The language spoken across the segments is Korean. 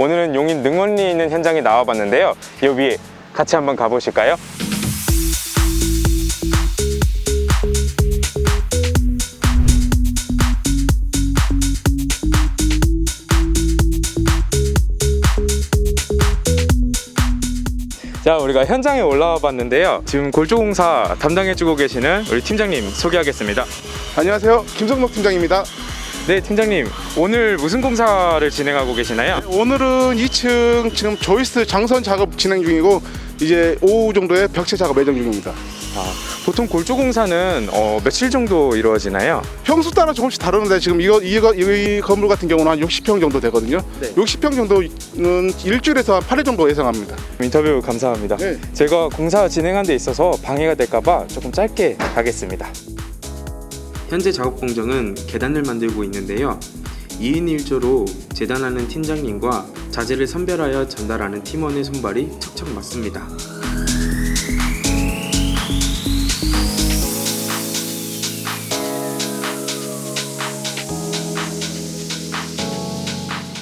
오늘은 용인 능원리에 있는 현장에 나와봤는데요. 이 위에 같이 한번 가보실까요? 자, 우리가 현장에 올라와 봤는데요. 지금 골조공사 담당해주고 계시는 우리 팀장님 소개하겠습니다. 안녕하세요. 김성록 팀장입니다. 네, 팀장님. 오늘 무슨 공사를 진행하고 계시나요? 오늘은 2층 지금 조이스 장선 작업 진행 중이고 이제 오후 정도에 벽체 작업 예정 중입니다. 아, 보통 골조 공사는 어, 며칠 정도 이루어지나요? 평수 따라 조금씩 다르는데 지금 이거 이거 이 건물 같은 경우는 한 60평 정도 되거든요. 네. 60평 정도는 일주일에서 한 8일 정도 예상합니다. 인터뷰 감사합니다. 네. 제가 공사 진행한 데 있어서 방해가 될까 봐 조금 짧게 가겠습니다. 현재 작업 공정은 계단을 만들고 있는데요. 2인 1조로 재단하는 팀장님과 자재를 선별하여 전달하는 팀원의 손발이 척척 맞습니다.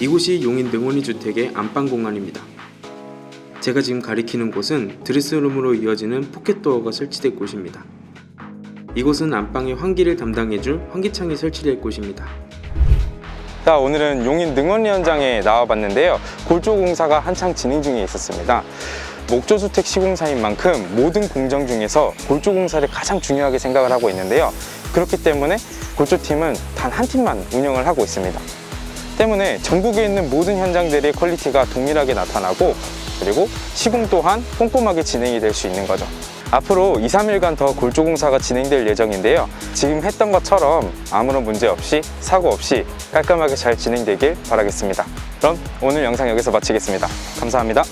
이곳이 용인 능원이 주택의 안방 공간입니다. 제가 지금 가리키는 곳은 드레스룸으로 이어지는 포켓도어가 설치될 곳입니다. 이곳은 안방의 환기를 담당해줄 환기창이 설치될 곳입니다. 자, 오늘은 용인 능원리 현장에 나와봤는데요. 골조 공사가 한창 진행 중에 있었습니다. 목조주택 시공사인 만큼 모든 공정 중에서 골조 공사를 가장 중요하게 생각을 하고 있는데요. 그렇기 때문에 골조팀은 단 한 팀만 운영을 하고 있습니다. 때문에 전국에 있는 모든 현장들의 퀄리티가 동일하게 나타나고 그리고 시공 또한 꼼꼼하게 진행이 될 수 있는 거죠. 앞으로 2, 3일간 더 골조공사가 진행될 예정인데요. 지금 했던 것처럼 아무런 문제 없이 사고 없이 깔끔하게 잘 진행되길 바라겠습니다. 그럼 오늘 영상 여기서 마치겠습니다. 감사합니다.